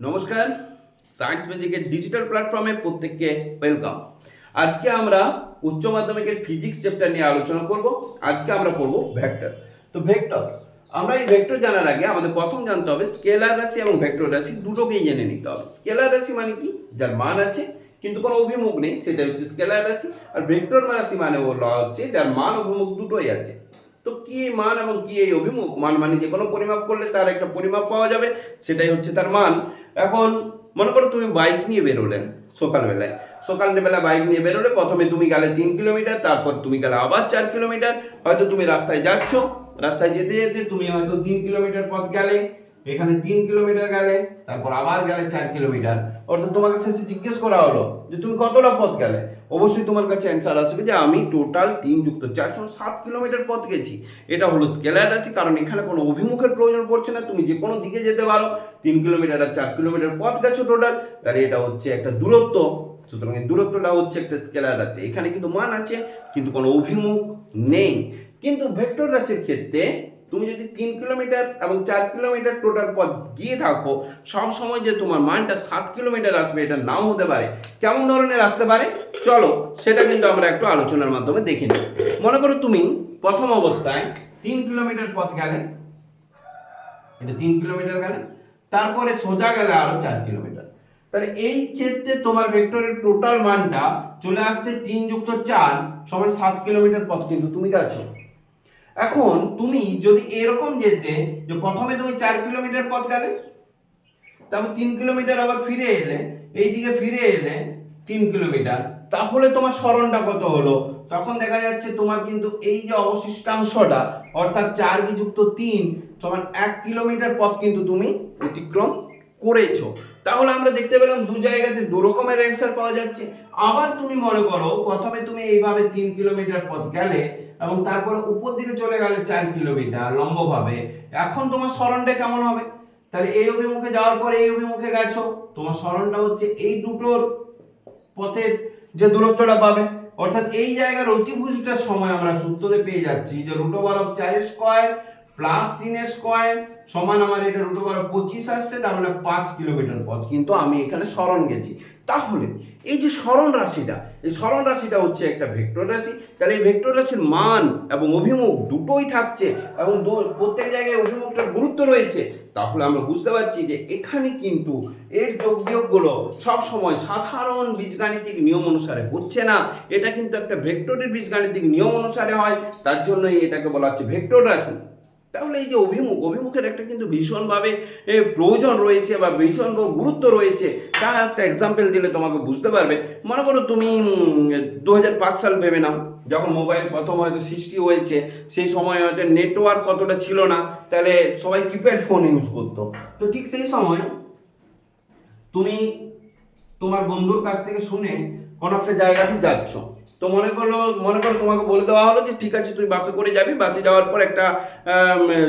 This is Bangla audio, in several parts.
নমস্কার। সায়েন্স ম্যাজিকের ডিজিটাল প্ল্যাটফর্মে প্রত্যেককে ওয়েলকাম আজকে আমরা উচ্চ মাধ্যমিকের ফিজিক্স চ্যাপ্টার নিয়ে আলোচনা করব। আজকে আমরা পড়ব ভেক্টর তো ভেক্টর আমরা এই ভেক্টর জানার আগে আমাদের প্রথম জানতে হবে স্কেলার রাশি এবং ভেক্টর রাশি দুটোকেই জেনে নিতে হবে। স্কেলার রাশি মানে কি? যার মান আছে, কিন্তু কোনো অভিমুখ নেই সেটা হচ্ছে স্কেলার রাশি। আর ভেক্টর রাশি মানে হলো হচ্ছে যার মান অভিমুখ দুটোই আছে। তো কি এই মান এবং কি এই অভিমুখ? মান মানে যে কোনো পরিমাপ করলে তার একটা পরিমাপ পাওয়া যাবে? সেটাই হচ্ছে তার মান। এখন মনে করো তুমি বাইক নিয়ে বেরোলেন সকালবেলায়। সকালবেলা বাইক নিয়ে বেরোলে প্রথমে তুমি গেলে তিন কিলোমিটার তারপর তুমি গেলে আবার চার কিলোমিটার হয়তো তুমি রাস্তায় যাচ্ছ, রাস্তায় যেতে যেতে তুমি হয়তো তিন কিলোমিটার পথ গেলে। এখানে তিন কিলোমিটার গেলে, তারপর আবার গেলে চার কিলোমিটার। অর্থাৎ তোমাকে শেষে জিজ্ঞেস করা হলো যে তুমি কতটা পথ গেলে? অবশ্যই তোমার কাছে অ্যান্সার আসবে যে আমি টোটাল তিন যুক্ত চার সমান সাত কিলোমিটার পথ গেছি। এটা হলো স্কেলার আছে কারণ এখানে কোনো অভিমুখের প্রয়োজন পড়ছে না। তুমি যে কোনো দিকে যেতে পারো। তিন কিলোমিটার আর চার কিলোমিটার পথ গেছো টোটাল তাহলে এটা হচ্ছে একটা দূরত্ব। সুতরাং এই দূরত্বটা হচ্ছে একটা স্কেলার আছে এখানে কিন্তু মান আছে, কিন্তু কোনো অভিমুখ নেই। কিন্তু ভেক্টর রাশির ক্ষেত্রে তুমি যদি তিন কিলোমিটার এবং চার কিলোমিটার টোটাল পথ গিয়ে থাকো, সব সময় যে তোমার মানটা সাত কিলোমিটার আসবে, এটা নাও হতে পারে। কেমন ধরনের আসতে পারে? চলো, সেটা কিন্তু আমরা একটু আলোচনার মাধ্যমে দেখে নিই। মনে করো তুমি প্রথম অবস্থায় তিন কিলোমিটার পথ গেলে, এটা তিন কিলোমিটার গেলে, তারপরে সোজা গেলে আরও চার কিলোমিটার। তাহলে এই ক্ষেত্রে তোমার ভেক্টরের টোটাল মানটা চলে আসছে তিন যুক্ত চার, সমান সাত কিলোমিটার পথ কিন্তু তুমি গেছো। এখন তুমি যদি এরকম যেতে যে প্রথমে তুমি চার কিলোমিটার পথ গেলে, তারপর তিন কিলোমিটার আবার ফিরে এলে, এইদিকে ফিরে এলে তিন কিলোমিটার, তাহলে তোমার স্মরণটা কত হলো? তখন দেখা যাচ্ছে তোমার কিন্তু এই যে অবশিষ্টাংশটা, অর্থাৎ চার বিযুক্ত তিন সমান এক কিলোমিটার পথ কিন্তু তুমি অতিক্রম করেছ। তাহলে আমরা দেখতে পেলাম দু জায়গাতে দু রকমের অ্যান্সার পাওয়া যাচ্ছে। আবার তুমি মনে করো, প্রথমে তুমি এইভাবে তিন কিলোমিটার পথ গেলে এবং তারপরে উপর দিকে চলে গেলে চার কিলোমিটার লম্বভাবে। এখন তোমার স্মরণটা কেমন হবে? তাহলে এই অভিমুখে যাওয়ার পরে এই অভিমুখে গেছো। তোমার স্মরণটা হচ্ছে এই দুটোর পথের যে দূরত্বটা পাবে। অর্থাৎ এই জায়গার অতিভুজটার সময় আমরা সূত্রে পেয়ে যাচ্ছি যে রুট ওভার অফ চারের স্কোয়ার প্লাস তিনের স্কোয়ার সমান আমার এটা রুট ওভার পঁচিশ আসছে, তার মানে পাঁচ কিলোমিটার পথ। কিন্তু আমি এখানে স্মরণ গেছি। তাহলে এই যে স্মরণ রাশিটা, এই স্মরণ রাশিটা হচ্ছে একটা ভেক্টর রাশি। তাহলে এই ভেক্টর রাশির মান এবং অভিমুখ দুটোই থাকছে এবং প্রত্যেক জায়গায় অভিমুখটার গুরুত্ব রয়েছে। তাহলে আমরা বুঝতে পারছি যে এখানে কিন্তু এর যোগ বিয়োগগুলো সব সময় সাধারণ বীজগাণিতিক নিয়ম অনুসারে হচ্ছে না। এটা কিন্তু একটা ভেক্টরের বীজগাণিতিক নিয়ম অনুসারে হয়, তার জন্যই এটাকে বলা হচ্ছে ভেক্টর রাশি। তাহলে এই যে অভিমুখ, অভিমুখের একটা কিন্তু ভীষণভাবে প্রয়োজন রয়েছে বা ভীষণ গুরুত্ব রয়েছে তার একটা এক্সাম্পল দিলে তোমাকে বুঝতে পারবে। মনে করো তুমি দু হাজার পাঁচ সাল ভেবে নাও, যখন মোবাইল প্রথম হয়তো সৃষ্টি হয়েছে, সেই সময় হয়তো নেটওয়ার্ক কতটা ছিল না, তাহলে সবাই কিপ্যাড ফোন ইউজ করতো। তো ঠিক সেই সময় তুমি তোমার বন্ধুর কাছ থেকে শুনে কোনো একটা জায়গাতে যাচ্ছ। তো মনে করল, মনে করো তোমাকে বলে দেওয়া হলো যে, ঠিক আছে, তুই বাসে করে যাবি। বাসে যাওয়ার পর একটা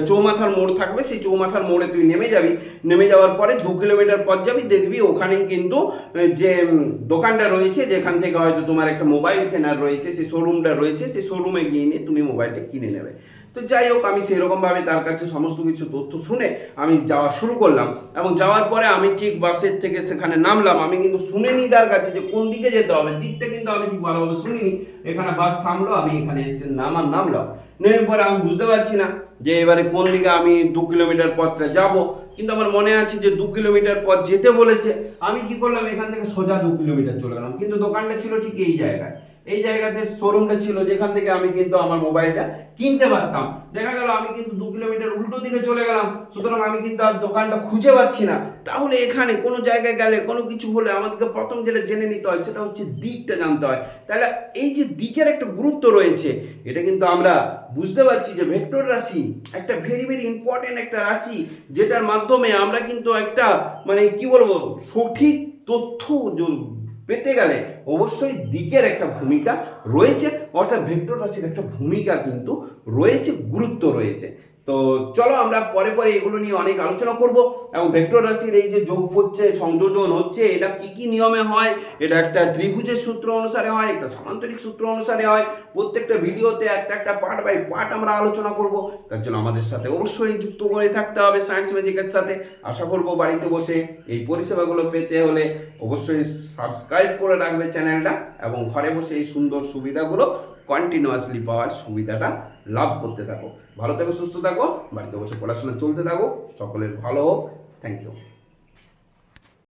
চৌমাথার মোড় থাকবে। সেই চৌমাথার মোড়ে তুই নেমে যাবি। নেমে যাওয়ার পরে দু কিলোমিটার পর যাবি। দেখবি ওখানেই কিন্তু যে দোকানটা রয়েছে, যেখান থেকে হয়তো তোমার একটা মোবাইল কেনার রয়েছে সেই শোরুমটা রয়েছে সেই শোরুমে গিয়ে নিয়ে তুমি মোবাইলটা কিনে নেবে। তো যাই হোক, আমি সেরকমভাবে তার কাছে সমস্ত কিছু তথ্য শুনে আমি যাওয়া শুরু করলাম। এবং যাওয়ার পরে আমি ঠিক বাসের থেকে সেখানে নামলাম। আমি কিন্তু শুনিনি তার কাছে যে কোন দিকে যেতে হবে। দিকটা কিন্তু আমি ঠিক ভালোভাবে শুনিনি। এখানে বাস থামলো, আমি এখানে এসে নামার নামলাম। নেমে পরে আমি বুঝতে পারছি না যে এবারে কোন দিকে আমি দু কিলোমিটার পথটা যাব। কিন্তু আমার মনে আছে যে দু কিলোমিটার পথ যেতে বলেছে। আমি কি করলাম, এখান থেকে সোজা দু কিলোমিটার চলে গেলাম। কিন্তু দোকানটা ছিল ঠিক এই জায়গায়। এই জায়গাতে শোরুমটা ছিল, যেখান থেকে আমি কিন্তু আমার মোবাইলটা কিনতে পারতাম। দেখা গেল আমি কিন্তু দু কিলোমিটার উল্টো দিকে চলে গেলাম, সুতরাং আমি কিন্তু আর দোকানটা খুঁজে পাচ্ছি না। তাহলে এখানে কোনো জায়গায় গেলে কোনো কিছু হলে আমাদেরকে প্রথম যেটা জেনে নিতে হয়, সেটা হচ্ছে দিকটা জানতে হয়। তাহলে এই যে দিকের একটা গুরুত্ব রয়েছে, এটা কিন্তু আমরা বুঝতে পারছি যে ভেক্টর রাশি একটা ভেরি ভেরি ইম্পর্টেন্ট একটা রাশি, যেটার মাধ্যমে আমরা কিন্তু একটা মানে কি বলব, সঠিক তথ্য পেতে গেলে অবশ্যই দিকের একটা ভূমিকা রয়েছে, অর্থাৎ ভেক্টর রাশির একটা ভূমিকা কিন্তু রয়েছে, গুরুত্ব রয়েছে। তো চলো আমরা পরে পরে এগুলো নিয়ে অনেক আলোচনা করব। এবং ভেক্টর রাশির এই যে যোগ হচ্ছে, সংযোজন হচ্ছে, এটা কি কি নিয়মে হয়? এটা একটা ত্রিভুজের সূত্র অনুসারে হয়, একটা সমান্তরিক সূত্র অনুসারে হয়। প্রত্যেকটা ভিডিওতে একটা একটা পার্ট বাই পার্ট আমরা আলোচনা করব। তার জন্য আমাদের সাথে অবশ্যই যুক্ত করে থাকতে হবে সায়েন্স ম্যাজিকের সাথে। আশা করব বাড়িতে বসে এই পরিষেবাগুলো পেতে হলে অবশ্যই সাবস্ক্রাইব করে রাখবে চ্যানেলটা এবং ঘরে বসে এই সুন্দর সুবিধাগুলো কন্টিনিউয়াসলি পাওয়ার সুবিধাটা লাভ করতে থাকো। ভালো থাকো, সুস্থ থাকো বাড়িতে বসে পড়াশোনা চলতে থাকো সকলের ভালো হোক। Thank you